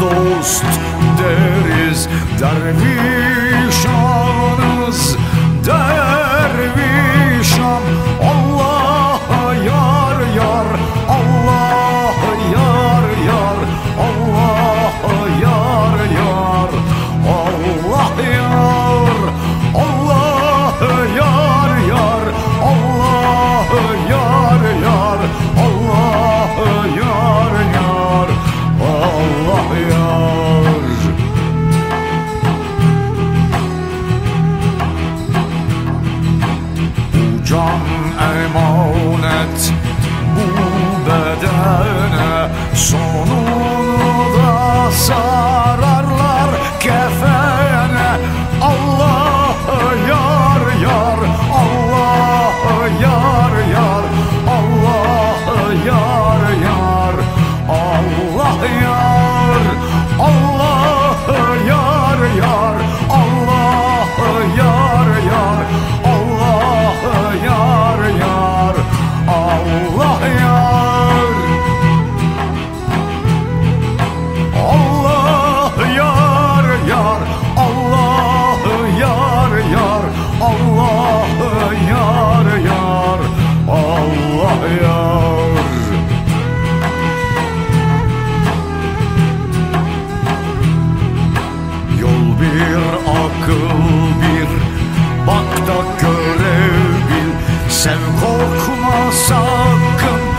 dost deriz Derviş Korkma sakın